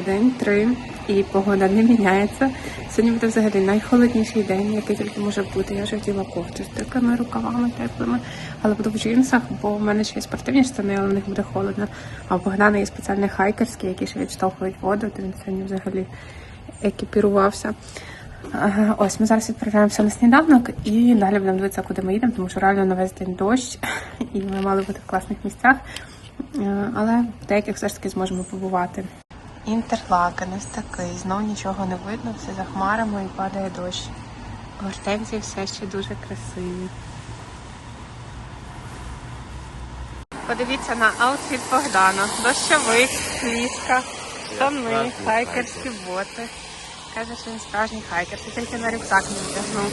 день три, і погода не міняється. Сьогодні буде взагалі найхолодніший день, який тільки може бути. Я вже вділа кофту з такими рукавами теплими, але буду в джинсах, бо в мене ще є спортивні штани, але в них буде холодно. А у Богдана є спеціальні хайкерські, які ще відштовхують воду, то він сьогодні взагалі екіпірувався. Ось ми зараз відправляємося на сніданок і далі будемо дивитися, куди ми їдемо, тому що реально на весь день дощ, і ми мали бути в класних місцях, Е, але в деяких все ж таки зможемо побувати. Інтерлакен ось такий, знов нічого не видно, все за хмарами і падає дощ. Гортензії все ще дуже красиві. Подивіться на аутфіт Богдана. Дощовик, ліска, штани, хайкерські боти. Каже, що він справжній хайкер, це тільки на рюкзак не вдягнув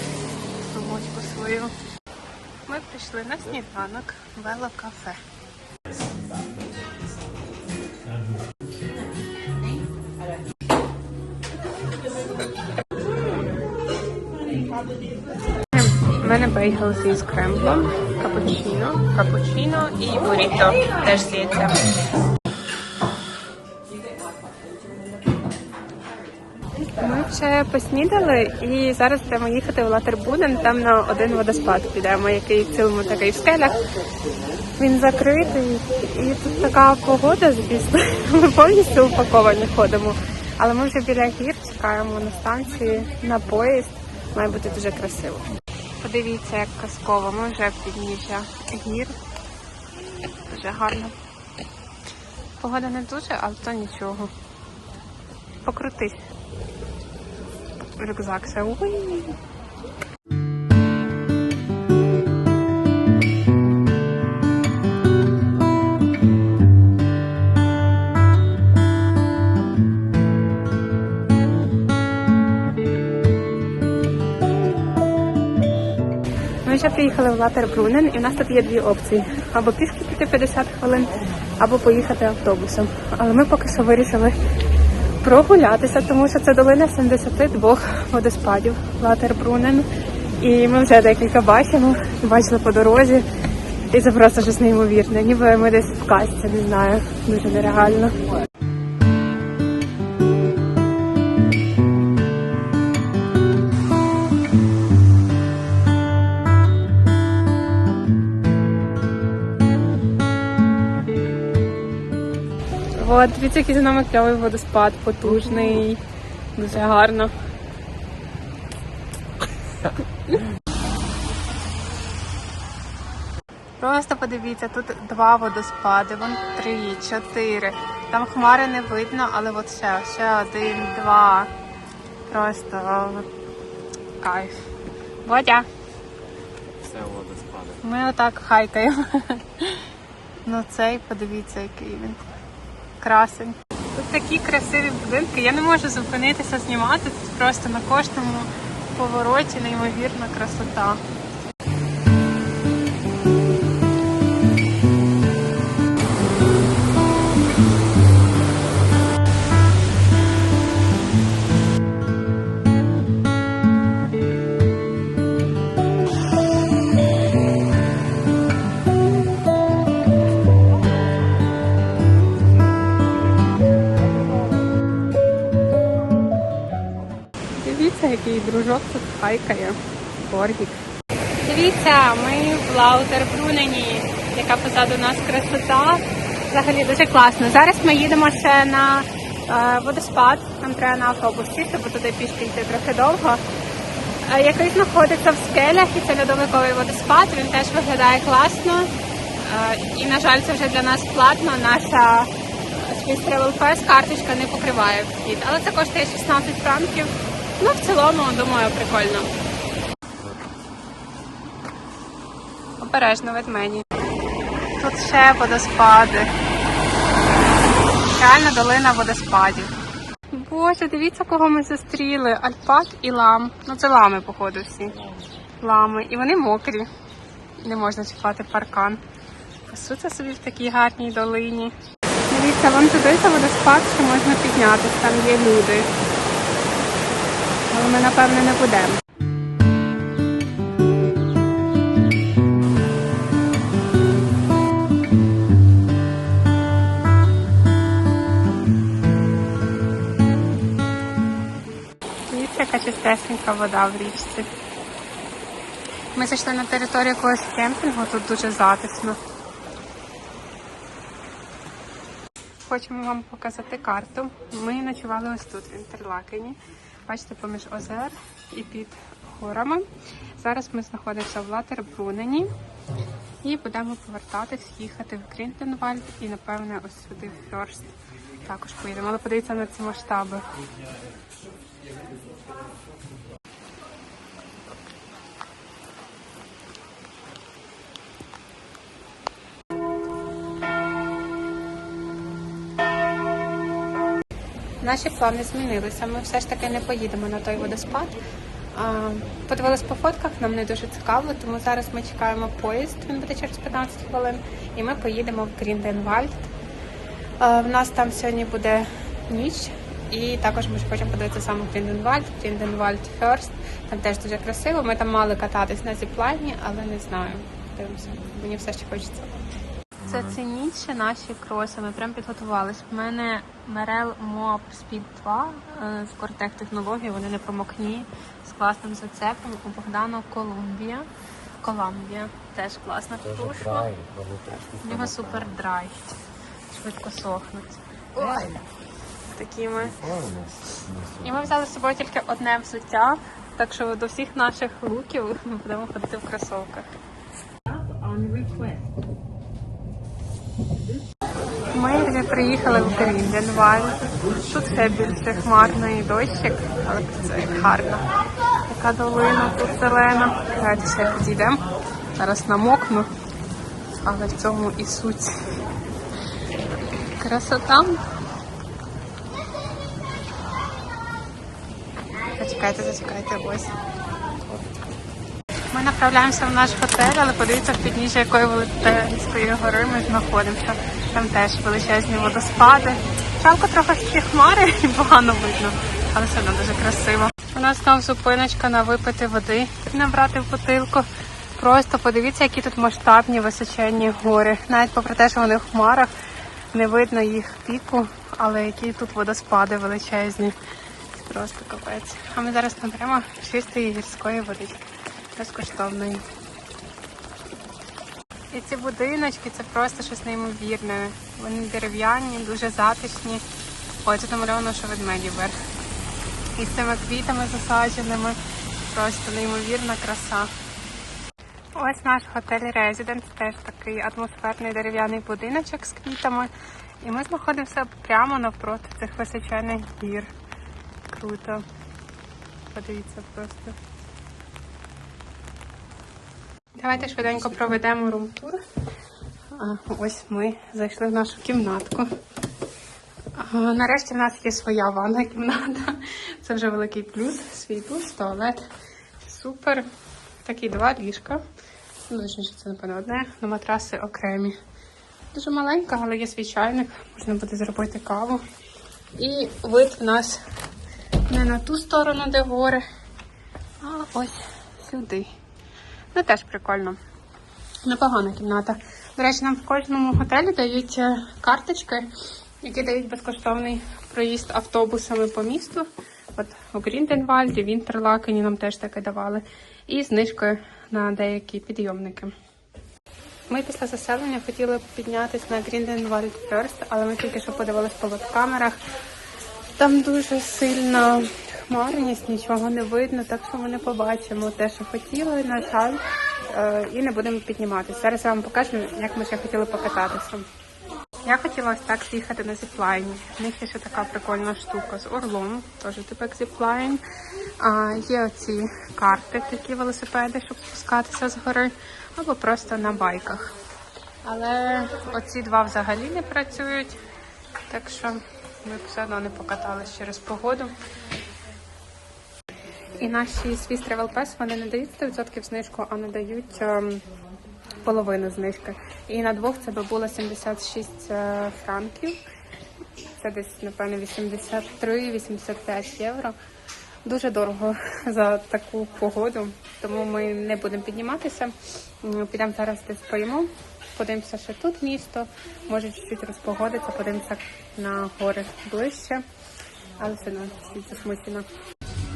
сумочку свою. Ми прийшли на сніданок вело кафе. У мене бейгл зі скремблом, капучино, капучино і буріто теж здається. Ми вже поснідали і зараз будемо їхати в Латербуден. Там на один водоспад підемо, який в цілому такий в скелях. Він закритий, і тут така погода, звісно. Ми повністю упаковані ходимо. Але ми вже біля гір чекаємо на станції на поїзд. Має бути дуже красиво. Подивіться, як казково. Ми вже в підніжжя гір. Дуже гарно. Погода не дуже, але то нічого. Покрутись. Рюкзак все Уй. Ми вже приїхали в Латербрунен, і в нас тут є дві опції: або пішки піти 50 хвилин, або поїхати автобусом. Але ми поки що вирішили прогулятися, тому що це долина 72 водоспадів Латербрунен. І ми вже декілька бачимо, бачили по дорозі. І це просто щось неймовірне. Ніби ми десь в казці, не знаю, дуже нереально. От, дивіться, який за нами кльовий водоспад, потужний, дуже гарно. Просто подивіться, тут два водоспади, вон три, чотири. Там хмари не видно, але от ще, ще один, два. Просто кайф. Водя. Все водоспади. Ми отак хайкаємо. Ну цей, подивіться, який він. Красень. Тут такі красиві будинки. Я не можу зупинитися знімати. Тут просто на кожному повороті неймовірна красота. Дивіться, який дружок тут хайкає. Боргік. Дивіться, ми в Лаутербрунені, яка позаду нас красота. Взагалі дуже класно. Зараз ми їдемо ще на е, водоспад. Нам треба на автобус сісти, бо туди пішки йти трохи довго. Е, який знаходиться в скелях, і це льодовиковий водоспад. Він теж виглядає класно. Е, і, на жаль, це вже для нас платно. Наша Swiss Travel Pass карточка не покриває вхід, але це коштує 16 франків. Ну, в цілому, думаю, прикольно. Обережно ведмені. Тут ще водоспади. Реально долина водоспадів. Боже, дивіться, кого ми зустріли. Альпак і лам. Ну це лами, походу, всі. Лами. І вони мокрі. Не можна чіпати паркан. Пасуться собі в такій гарній долині. Дивіться, вон туди за водоспад, що можна піднятися, там є люди ми напевне, не будемо. Така чистесенька вода в річці. Ми зайшли на територію якогось кемпінгу, тут дуже затисно. Хочемо вам показати карту. Ми ночували ось тут, в Інтерлакені. Бачите, поміж озер і під горами. Зараз ми знаходимося в Латербрунені і будемо повертатись, їхати в Крінтенвальд і, напевне, ось сюди в Фьорст. Також поїдемо. Але подивіться на ці масштаби. Наші плани змінилися. Ми все ж таки не поїдемо на той водоспад. Подивились по фотках, нам не дуже цікаво, тому зараз ми чекаємо поїзд. Він буде через 15 хвилин, і ми поїдемо в Грінденвальд. В нас там сьогодні буде ніч, і також ми хочемо подивитися саме Грінденвальд, Грінденвальд Ферст. Там теж дуже красиво. Ми там мали кататись на зіплайні, але не знаю. Дивимося. Мені все ще хочеться. Це цінніші наші кроси. Ми прям підготувались. У мене Merrell Moab Speed 2 е, з Cortec технології, вони не промокні, з класним зацепом. У Богдана Колумбія. Коламбія теж класна підошва. У нього супер драй. Швидко сохнуть. Ой. Такі ми. І ми взяли з собою тільки одне взуття, так що до всіх наших луків ми будемо ходити в кросовках. Ми приїхали в Грінденвальд. Тут все більше хмарно і дощик, але це гарно. Така долина тут зелена. Давайте ще підійдемо. Зараз намокну, але в цьому і суть. Красота. Зачекайте, зачекайте, ось. Ми направляємося в наш готель, але подивіться, в підніжжя якої велетенської гори ми знаходимося. Там теж величезні водоспади. Жалко трохи ці хмари і погано видно, але все одно дуже красиво. У нас там зупиночка на випити води набрати в бутилку. Просто подивіться, які тут масштабні височенні гори. Навіть попри те, що вони в хмарах, не видно їх піку, але які тут водоспади величезні. Просто капець. А ми зараз наберемо чистої гірської водички безкоштовної. І ці будиночки це просто щось неймовірне. Вони дерев'яні, дуже затишні. Ой, тут намальовано, що ведмеді верх. І з цими квітами засадженими. Просто неймовірна краса. Ось наш готель Резиденс, теж такий атмосферний дерев'яний будиночок з квітами. І ми знаходимося прямо навпроти цих височених гір. Круто. Подивіться просто. Давайте швиденько проведемо рум-тур. Ось ми зайшли в нашу кімнатку. Нарешті в нас є своя ванна кімната. Це вже великий плюс. Свій душ, туалет. Супер. Такі два ліжка. Ну, точніше, це напевно одне, але матраси окремі. Дуже маленька, але є свій чайник. Можна буде зробити каву. І вид в нас не на ту сторону, де гори, а ось сюди. Ну, теж прикольно. Непогана кімната. До речі, нам в кожному готелі дають е, карточки, які дають безкоштовний проїзд автобусами по місту. От у Грінденвальді, в Інтерлакені нам теж таке давали. І знижкою на деякі підйомники. Ми після заселення хотіли піднятися на Грінденвальд Ферст, але ми тільки що подивилися по веб-камерах. Там дуже сильна хмарність, нічого не видно, так що ми не побачимо те, що хотіли, на жаль, е, і не будемо підніматися. Зараз я вам покажу, як ми ще хотіли покататися. Я хотіла ось так з'їхати на зіплайні. В них є ще така прикольна штука з орлом, теж типу як зіплайн. А, є оці карти, такі велосипеди, щоб спускатися з гори, або просто на байках. Але оці два взагалі не працюють, так що ми все одно не покатались через погоду. І наші Swiss Travel Pass, вони не дають 100% знижку, а надають ем, половину знижки. І на двох це би було 76 е, франків. Це десь, напевно, 83-85 євро. Дуже дорого за таку погоду, тому ми не будемо підніматися. Підемо зараз десь поїмо, подивимося, що тут місто, може чуть-чуть розпогодиться, подивимося на гори ближче, але все одно засмучено.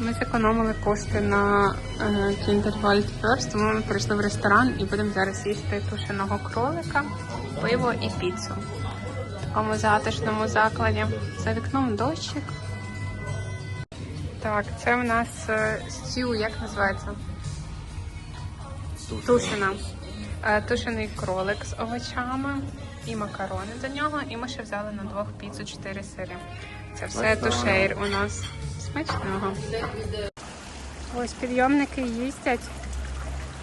Ми зекономили кошти на е, Kinderwald First, тому ми прийшли в ресторан і будемо зараз їсти тушеного кролика, пиво і піцу. В такому затишному закладі. За вікном дощик. Так, це в нас е, стю, як називається? Тушена. Е, Тушений кролик з овочами і макарони до нього. І ми ще взяли на двох піцу 4 сири. Це все тушейр у нас. Смачного. Ось підйомники їздять,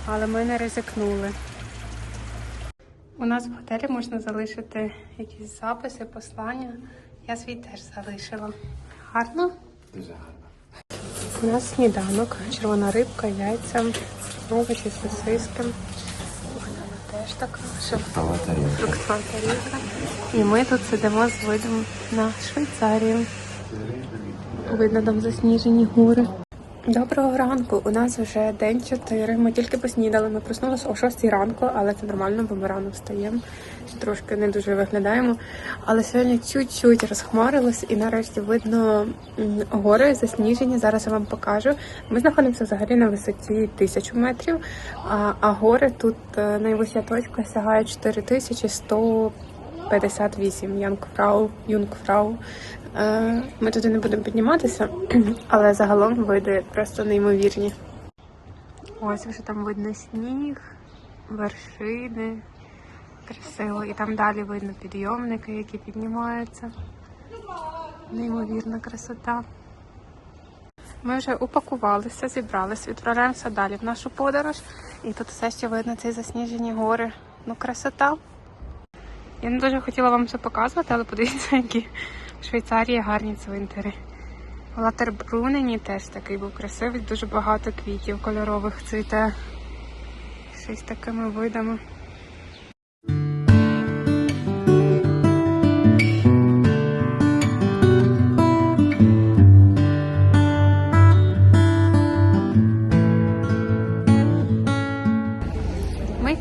але ми не ризикнули. У нас в готелі можна залишити якісь записи, послання. Я свій теж залишила. Гарно? Дуже гарно. У нас сніданок, червона рибка, яйця, овочі, сосиски. Теж така, тарілка. тарілка. І ми тут сидимо з видом на Швейцарію. Видно там засніжені гори. Доброго ранку. У нас вже день 4. Ми тільки поснідали. Ми проснулися о 6 ранку, але це нормально, бо ми рано встаємо. Трошки не дуже виглядаємо. Але сьогодні чуть-чуть розхмарилось і нарешті видно гори засніжені. Зараз я вам покажу. Ми знаходимося взагалі на висоті 1000 метрів, а, а гори тут е, найвища точка сягає 4100 58 Янгфрау, Юнгфрау. Е, Ми туди не будемо підніматися, але загалом види просто неймовірні. Ось вже там видно сніг, вершини. Красиво. І там далі видно підйомники, які піднімаються. Неймовірна красота. Ми вже упакувалися, зібралися, відправляємося далі в нашу подорож. І тут все ще видно ці засніжені гори. Ну, красота. Я не дуже хотіла вам це показувати, але подивіться, які в Швейцарії гарні цвинтари. В Латербрунені теж такий був красивий, дуже багато квітів кольорових цвіте. Щось такими видами.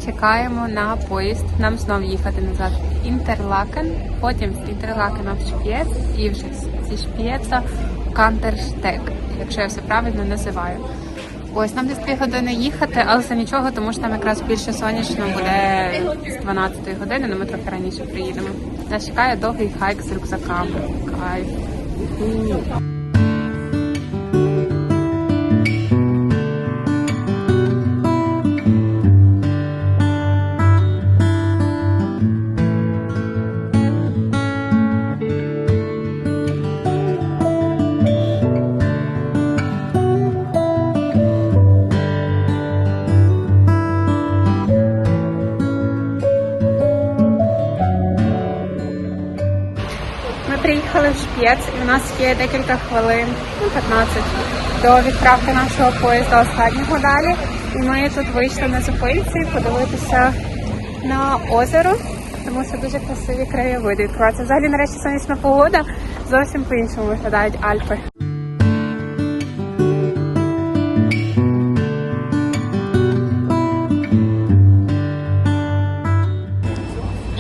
Чекаємо на поїзд. Нам знов їхати назад в Інтерлакен, потім з Інтерлакена в Шпєц і вже зі Шпєца в Кантерштек, якщо я все правильно називаю. Ось нам десь дві години їхати, але це нічого, тому що там якраз більше сонячно буде з 12 години, але ми трохи раніше приїдемо. Нас чекає довгий хайк з рюкзаками. Кайф. Нас є декілька хвилин, ну 15, до відправки нашого поїзда останнього далі. І ми тут вийшли на зупинці подивитися на озеро, тому що дуже красиві краєвиди відкриваються. Взагалі, нарешті сонячна погода зовсім по-іншому виглядають Альпи.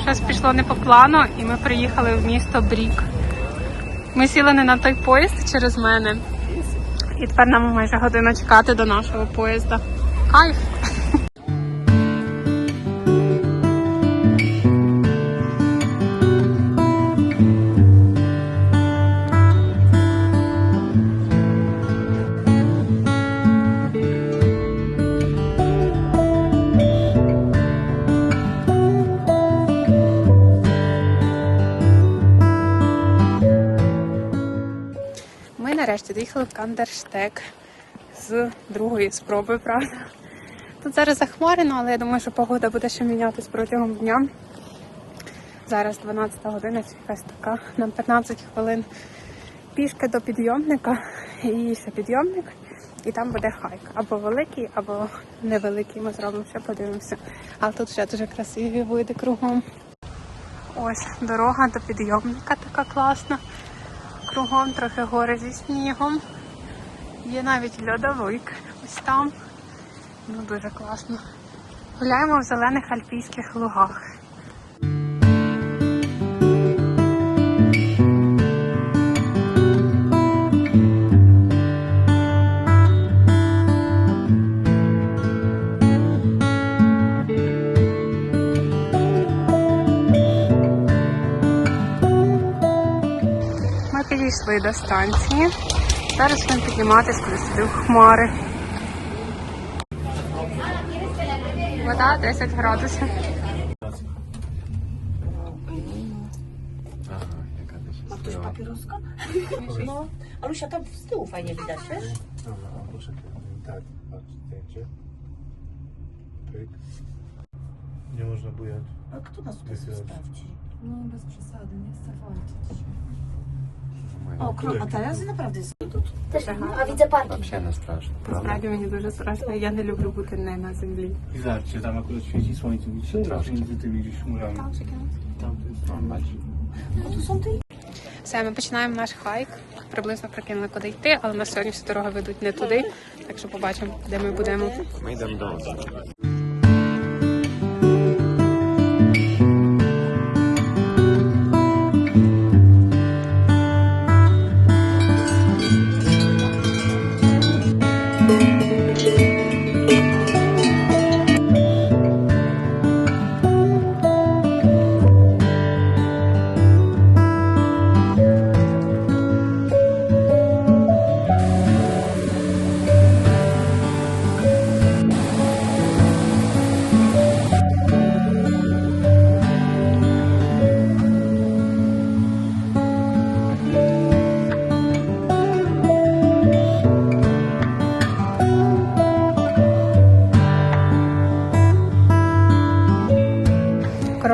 Щось пішло не по плану, і ми приїхали в місто Брік. Ми сіли не на той поїзд через мене. І тепер нам майже година чекати до нашого поїзда. Кайф! Нарешті доїхали в Кандерштек з другої спроби, правда. Тут зараз захмарено, але я думаю, що погода буде ще мінятись протягом дня. Зараз 12 година, якась така. Нам 15 хвилин пішки до підйомника і ще підйомник. І там буде хайк. Або великий, або невеликий. Ми зробимо ще подивимося. Але тут ще дуже красиві види кругом. Ось дорога до підйомника така класна. Кругом трохи гори зі снігом. Є навіть льодовик ось там. Ну, дуже класно. Гуляємо в зелених альпійських лугах. дійшли до станції. Зараз будемо підніматися куди сюди в хмари. Вода 10 градусів. Ага, яка A десь. ktoś papieroska? No. Alusia, tam z tyłu fajnie widać, wiesz? Dobra, a proszę tak, patrz, zdjęcie. Pyk. Nie można bujać. A kto nas tutaj Jest, jest. sprawdzi? No bez przesady, nie chcę walczyć. O, kro- a teraz naprawdę jest. Też, a widzę parki. Взагалі не страшно, правда? Насправді мені дуже страшно. Я не люблю бути не на землі. I zobaczcie, tam akurat świeci słońce, widzicie? Troszkę. Między tymi chmurami. Tam to jest tam. A tu są te Все, ми починаємо наш хайк. Приблизно прикинули, куди йти, але на сьогодні всі дороги ведуть не туди. Так що побачимо, де ми будемо. Ми йдемо до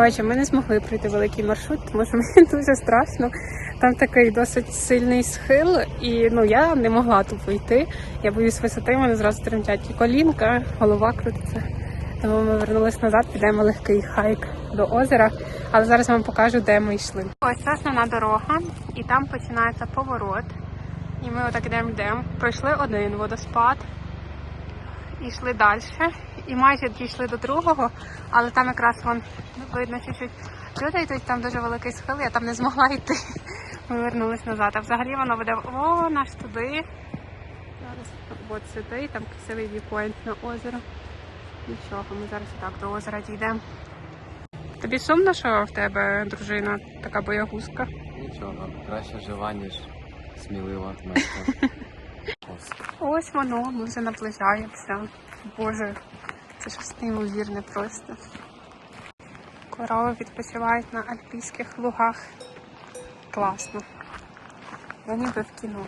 Коротше, ми не змогли пройти великий маршрут, тому що мені дуже страшно. Там такий досить сильний схил, і ну я не могла тупо йти. Я боюсь висоти, мене зразу тремтять і колінка, голова крутиться. Тому ми вернулись назад, підемо легкий хайк до озера. Але зараз я вам покажу, де ми йшли. Ось це основна дорога, і там починається поворот. І ми отак йдемо йдемо. Пройшли один водоспад, і йшли далі. І майже дійшли до другого, але там якраз вон видно чуть-чуть. Люди йдуть, там дуже великий схил, я там не змогла йти. Ми вернулись назад. А взагалі воно веде о, наш туди. Зараз от сюди, там красивий вікоінт на озеро. Нічого, ми зараз і так до озера дійдемо. Тобі сумно, що в тебе дружина така боягузка? Нічого, краще жива, ніж смілива мертва. Ось воно, ми вже наближаємося. Боже, це щось неймовірне просто. Корови відпочивають на альпійських лугах. Класно. Я ніби в кіно.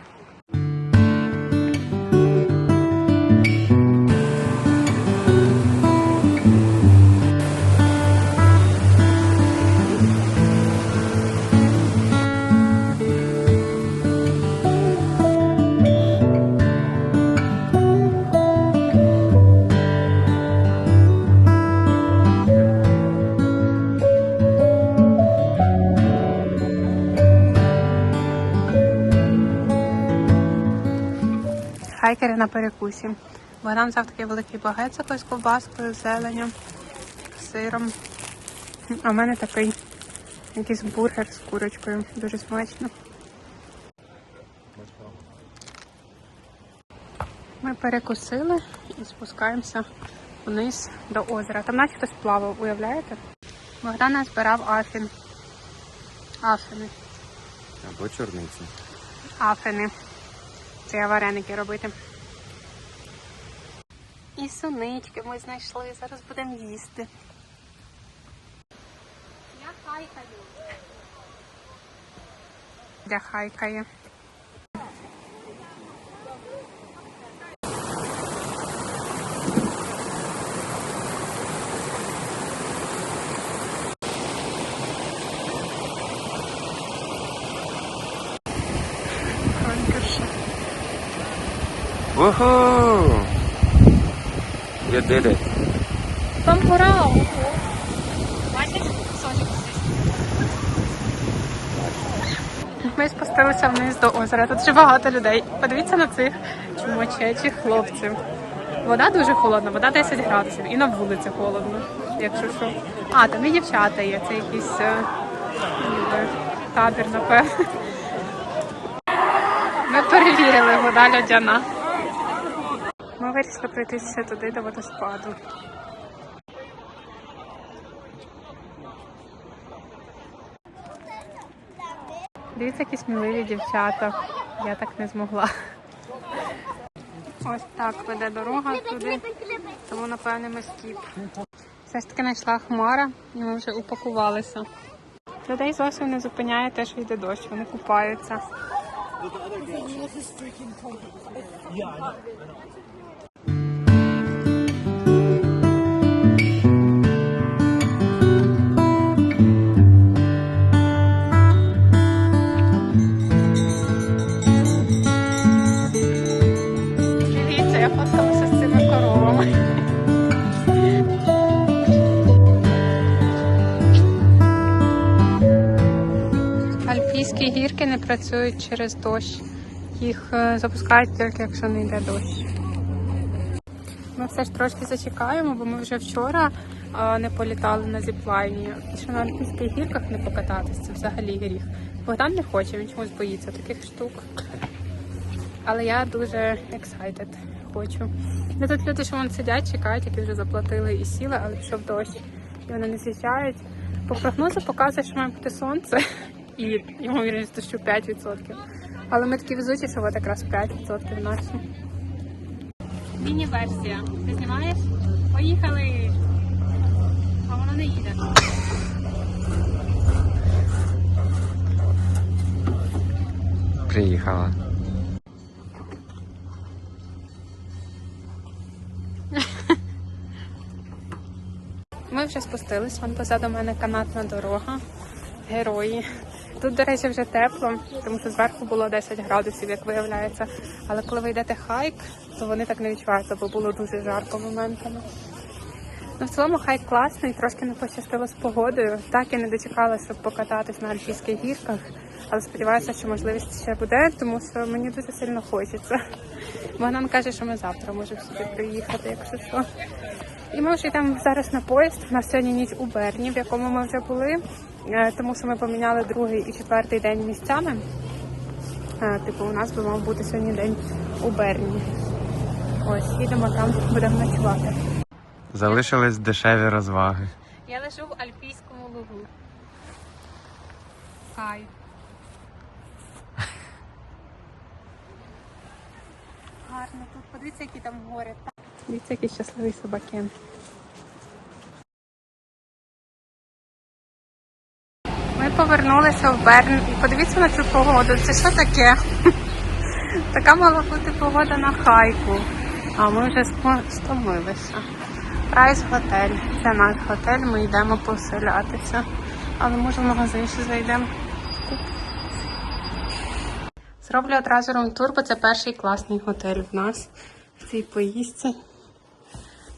На перекусі. Богдан взяв такий великий багет з якоюсь ковбаскою, зеленню, сиром. А в мене такий якийсь бургер з курочкою. Дуже смачно. Ми перекусили і спускаємося вниз до озера. Там наче хтось плавав, уявляєте? Богдан збирав афін. Афини. Або чорниці. Афини. Це я вареники робити. І сунички ми знайшли. Зараз будемо їсти. Я хайкаю. Я хайкає. Уху! You did it. Вам пора. Бачиш, сочок Ми спустилися вниз до озера. Тут вже багато людей. Подивіться на цих чумачечих хлопців. Вода дуже холодна, вода 10 градусів. І на вулиці холодно, якщо що. А, там і дівчата є. Це якийсь е, ніби табір, напевно. Ми перевірили, вода льодяна. Ми вирішили пройтися туди до водоспаду. Дивіться, які сміливі дівчата. Я так не змогла. Ось так веде дорога туди, тому напевне ми скіп. Все ж таки знайшла хмара, і ми вже упакувалися. Людей зовсім не зупиняє те, що йде дощ, вони купаються. Альпійські не працюють через дощ. Їх е, запускають тільки якщо не йде дощ. Ми все ж трошки зачекаємо, бо ми вже вчора не політали на зіплайні. І що на альпійських гірках не покататись, це взагалі гріх. Богдан не хоче, він чомусь боїться таких штук. Але я дуже excited, хочу. Ну, тут люди, що вон сидять, чекають, які вже заплатили і сіли, але пішов дощ. І вони не з'їжджають. По прогнозу показує, що має бути сонце і ймовірність дощу 5%. Але ми такі везучі, що от якраз 5% наші. Міні-версія. Ти знімаєш? Поїхали! А воно не їде. Приїхала. Ми вже спустились, вон позаду мене канатна дорога. Герої. Тут, до речі, вже тепло, тому що зверху було 10 градусів, як виявляється. Але коли ви йдете хайк, то вони так не відчуваються, бо було дуже жарко моментами. Ну, в цілому хайк класний, трошки не пощастило з погодою. Так і не дочекалася, щоб покататись на альпійських гірках. Але сподіваюся, що можливість ще буде, тому що мені дуже сильно хочеться. Богдан каже, що ми завтра можемо сюди приїхати, якщо що. І ми вже йдемо зараз на поїзд. У нас сьогодні ніч у Берні, в якому ми вже були, е, тому що ми поміняли другий і четвертий день місцями. Е, Типу, у нас би мав бути сьогодні день у Берні. Ось, їдемо там, будемо ночувати. Залишились дешеві розваги. Я лежу в Альпійському лугу. Кайф. Гарно тут. Подивіться, які там гори. Дивіться, який щасливий собакен. Ми повернулися в Берн і подивіться на цю погоду. Це що таке? Така мала бути погода на хайку. А ми вже стомилися. Прайс готель. Це наш готель, ми йдемо поселятися. Але може в магазин ще зайдемо. Зроблю одразу рум-тур, бо це перший класний готель в нас в цій поїздці.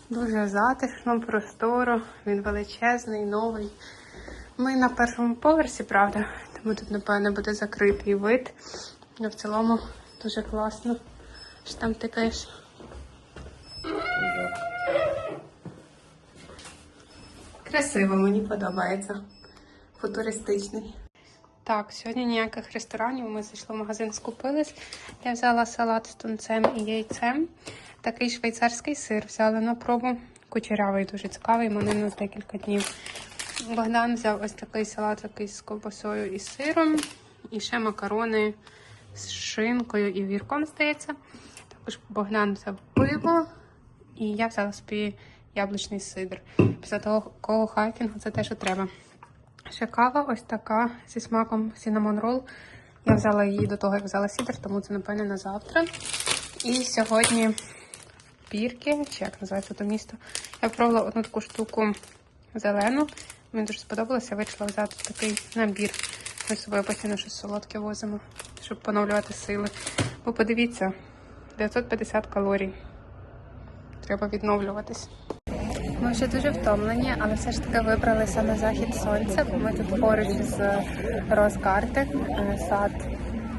Дуже затишно, просторо, він величезний, новий. Ми на першому поверсі, правда, тому тут, напевно, буде закритий вид. Але в цілому дуже класно. Що там тикаєш? Красиво, мені подобається. Футуристичний. Так, сьогодні ніяких ресторанів. Ми зайшли в магазин, скупились. Я взяла салат з тунцем і яйцем. Такий швейцарський сир взяли на пробу. Кучерявий, дуже цікавий, мене на декілька днів. Богдан взяв ось такий салат такий з ковбасою і сиром. І ще макарони з шинкою і вірком, здається. Також Богдан взяв пиво. І я взяла собі яблучний сидр. Після такого хайкінгу це те, що треба. Ще кава ось така зі смаком cinnamon roll. Я взяла її до того, як взяла сідр, тому це, напевне, на завтра. І сьогодні пірки, чи як називається то місто. Я пробувала одну таку штуку зелену. Мені дуже сподобалося, вирішила взяти такий набір. Ми з собою постійно щось солодке возимо, щоб поновлювати сили. Бо подивіться, 950 калорій. Треба відновлюватись. Ми вже дуже втомлені, але все ж таки вибралися на захід сонця, ми тут поруч з Розгарти, е, сад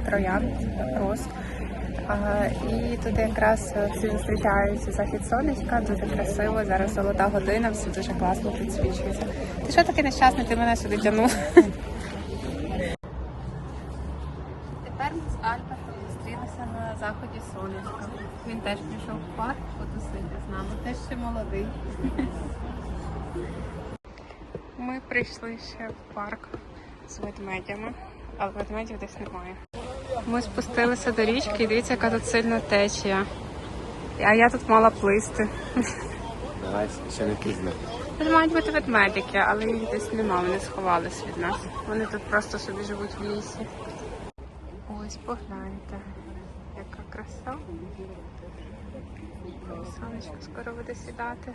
троян, роз. І тут якраз всі зустрічаються захід сонечка, дуже красиво. Зараз золота година, все дуже класно підсвічується. Ти що такий нещасний, ти мене сюди тягнув? Тепер ми з Альбертом зустрілися на сонечка. Він теж пішов в парк потусити з нами, теж ще молодий. Ми прийшли ще в парк з ведмедями. але ведмедів десь немає. Ми спустилися до річки і дивіться, яка тут сильна течія. А я тут мала плисти. Давай, ще не пізно. Тут мають бути ведмедики, але їх десь нема, вони сховались від нас. Вони тут просто собі живуть в лісі. Ось погляньте, краса. Сонечко скоро буде сідати.